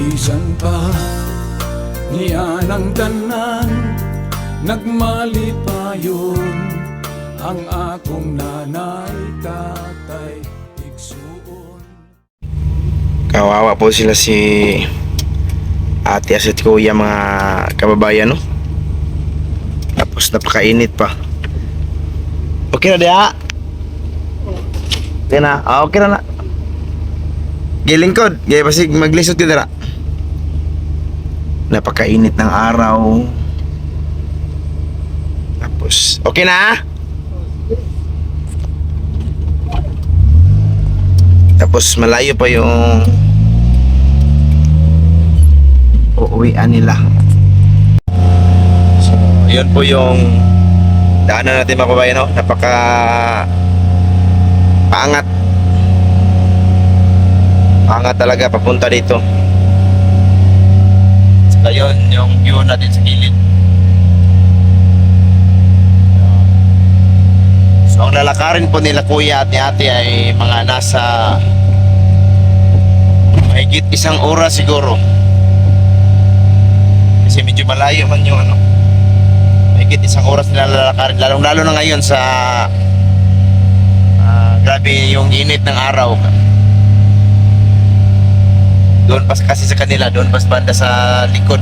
bisan pa Niya ng tanan Nagmalipayon Ang akong nanay tatay Igsuon Kawawa po sila si ate at kuya mga kababayan no. Tapos napakainit pa. Okay na dia. Okay na. Ah, okay na. Gilingkod. Gaya pasig maglisod ka dira. Napakainit ng araw. Tapos, okay na? Tapos malayo pa yung uuwian nila. So, yun po yung daanan natin mga kabayan, no? Napaka paangat. Paangat talaga papunta dito. Saka yun, yung view natin sa gilid. So, ang lalakarin po nila kuya at ni ate ay mga nasa mahigit isang oras siguro. Kasi medyo malayo man yung ano. Mahigit isang oras nila lalakarin. Lalong lalo na ngayon sa ah, grabe yung init ng araw. Doon pas kasi sa kanila, doon pas banda sa likod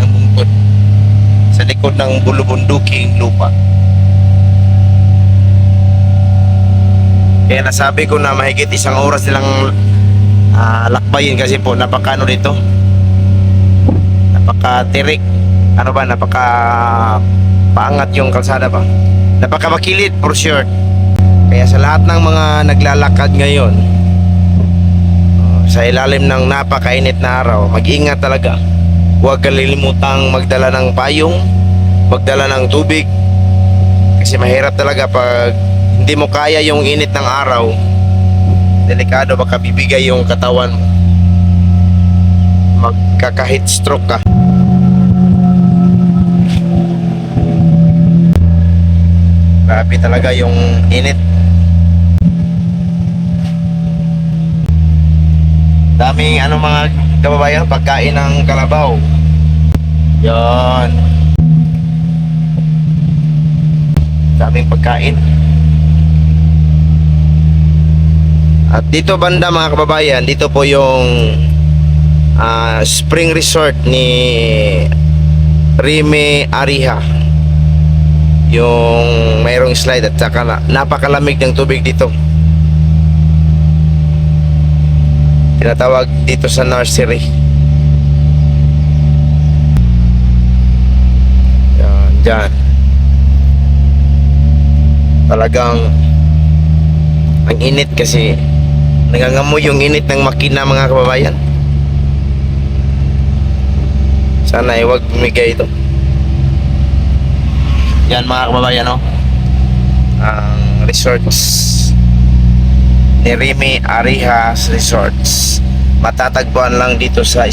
ng bungkod. Sa likod ng bulubunduking lupa. Kaya nasabi ko na mahigit isang oras nilang ah, lakbayin kasi po napakano dito. Napaka tirik. Ano ba? Napaka paangat yung kalsada ba? Napaka makilid for sure. Kaya sa lahat ng mga naglalakad ngayon sa ilalim ng napakainit na araw, mag-ingat talaga. Huwag kalilimutang magdala ng payong, magdala ng tubig. Kasi mahirap talaga pag hindi mo kaya yung init ng araw, delikado baka bibigay yung katawan mo. Magkaka-heat stroke ka. Grabe talaga yung init. Daming ano mga kababayan, pagkain ng kalabaw. Yan. Daming pagkain. At dito banda mga kababayan, dito po yung ah, spring resort ni Rime Ariha. Yung mayroong slide at saka na- napakalamig ng tubig dito. Tinatawag dito sa nursery. Yan, dyan. Talagang ang init kasi nangangamoy yung init ng makina mga kababayan. Sana ay wag bumigay ito. Yan mga kababayan no. Ang resorts ni Remy Arihas Resorts. Matatagpuan lang dito sa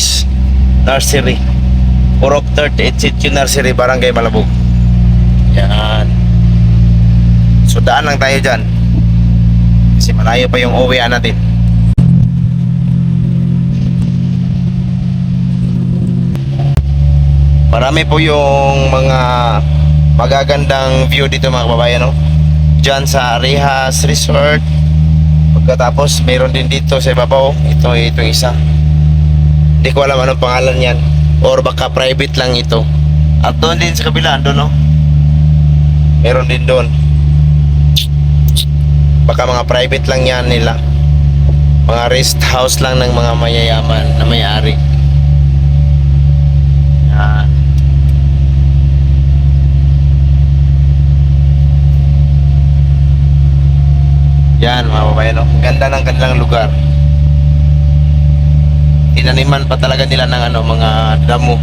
nursery. Purok 38 Sitio Nursery, Barangay Malabog. Yan. So daan lang tayo dyan. Kasi malayo pa yung uwian natin. Marami po yung mga magagandang view dito mga kababayan no. Diyan sa Rehas Resort. Pagkatapos mayroon din dito sa ibabaw. Ito itong isa. Hindi ko alam anong pangalan yan. Or baka private lang ito. At doon din sa kabila, doon no. Meron din doon. Baka mga private lang yan nila. Mga rest house lang ng mga mayayaman na may-ari. Yan. Yan mga babayan, no? Ganda ng kanilang lugar. Tinaniman pa talaga nila ng ano, mga damo.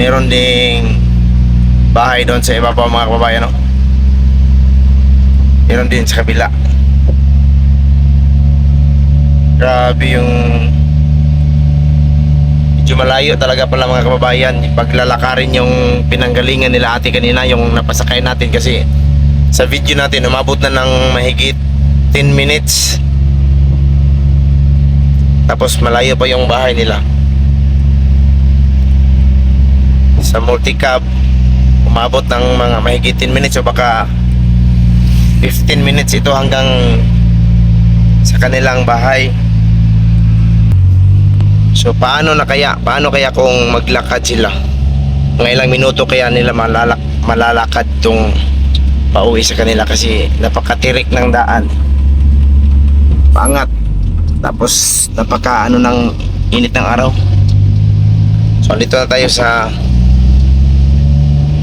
Meron ding bahay doon sa iba pa mga kababayan, no? Meron din sa kabila. Grabe yung medyo malayo talaga pala mga kababayan. Paglalakarin yung pinanggalingan nila ate kanina, yung napasakay natin kasi sa video natin umabot na ng mahigit 10 minutes. Tapos malayo pa yung bahay nila. Sa multicab, umabot ng mga mahigit 10 minutes o baka 15 minutes ito hanggang sa kanilang bahay. So paano na kaya? Paano kaya kung maglakad sila? Mga ilang minuto kaya nila malalak malalakad tong pauwi sa kanila kasi napakatirik ng daan. Pangat. Tapos napaka ano ng init ng araw. So dito na tayo sa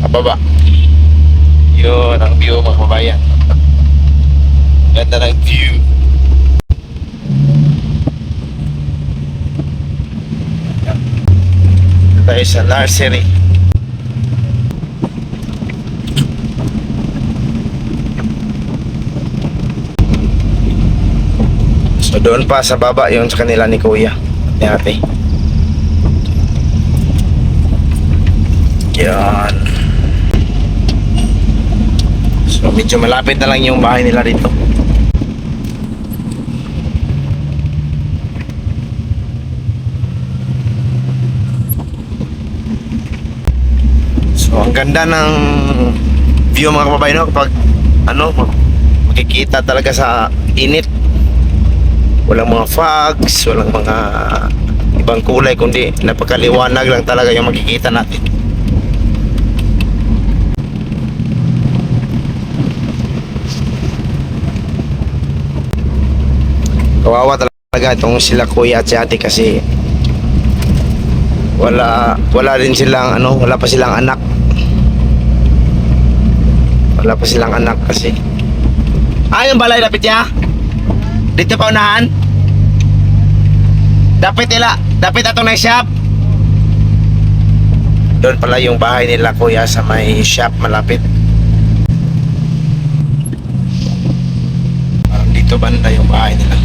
pababa. Yun ang view mga kababayan. Ganda ng view. Tayo sa nursery. So doon pa sa baba yung sa kanila ni Kuya. Ni ate. Yan. So medyo malapit na lang yung bahay nila dito. So ang ganda ng view mga kababayan no, kapag ano makikita talaga sa init. Walang mga fogs, walang mga ibang kulay kundi napakaliwanag lang talaga yung makikita natin. Kawawa talaga itong sila kuya at si ate kasi wala wala rin silang ano, wala pa silang anak. Wala pa silang anak kasi. Ah, yung balay dapat ya? Dito pa unahan? Dapat nila, dapat atong na shop. Doon pala yung bahay nila kuya sa may shop malapit. Parang dito banda yung bahay nila.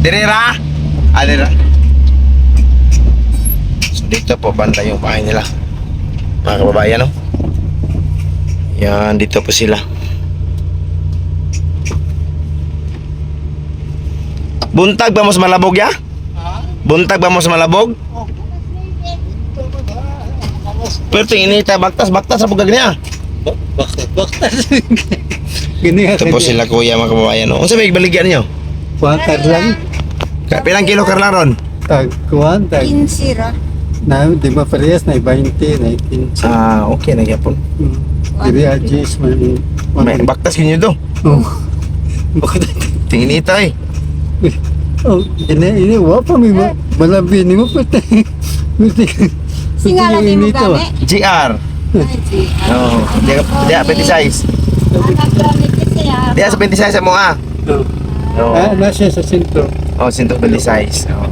Dirira? Ah, dirira. Dito po banda yung bahay nila. Mga kababayan, no? Yan, dito po sila. Buntag ba mo sa Malabog, ya? Buntag ba mo sa Malabog? Pero tingin ita baktas baktas sa bugag niya. Bakit? Gini Ito po sila kuya mga kababayan. No? Unsa may baligyan niyo? Kuhan tag lang. Ka- Pilang kilo karlang ron? Tag kuhan tag. Kinsira. Na di ba parehas na 20 na 15. Ah, okay na gyapon. Hmm. Diri adjust man. May baktas kinyo to. Oh. Bakit? Tingin ita eh. Oh, ini ini wa pa mi ma malabi ni mo pati. Pati. Singala di mo gani. GR. Oh, dia dia 20 size. Dia sa 20 size mo ah. Oh. Oh, Ah, nasa sa sentro. oh 120 size. Oh.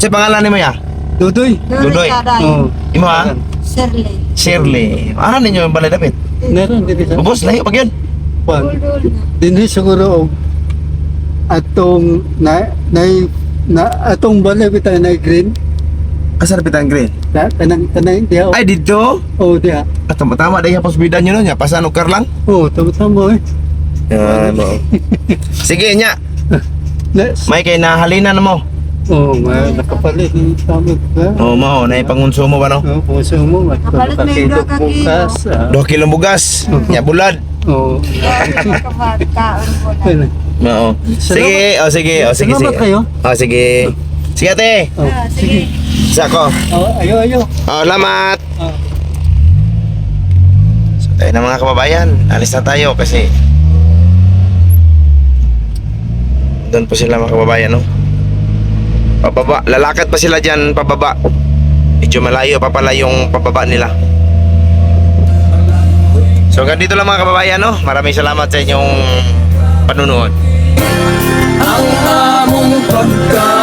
Sa pangalan ni mo ya? Dudoy. Dudoy. Oh. Imo ha? Shirley. Shirley. Ano ninyo yung balay dapit? Meron diri sa Ubos, layo pag yun. na. Dinhi siguro og atong na na na atong balay bitaw na green Asa na pitang green? na tanang tanang diha Ay, dito. oh diha Ah, tama dahil hapos bidan nyo nun ya. Pasano kar lang? oh tama tama eh Yan mo. Sige nya. na May kay nahalina na mo. Oh ma nakapalit ni tama ka Oo mo, na ipangunsumo ba no? oh puso mo mat Kapalit na yung nakakito dua ka bukas ah. 2 kilong bugas. Nya bulad. oh Kaon mo na. Oo. Sige, o sige, o sige, Salamat sige. kayo. O sige. Sige ate. oh Ah, Sige. Isa ko. oh ayo ayo O, lamat. oh. So, tayo na mga kababayan. Alis na tayo kasi doon po sila mga kababayan, no? Pababa. Lalakad pa sila dyan, pababa. Medyo malayo pa pala yung pababa nila. So, ganito lang mga kababayan, no? Maraming salamat sa inyong panunood. Ang among pagkaon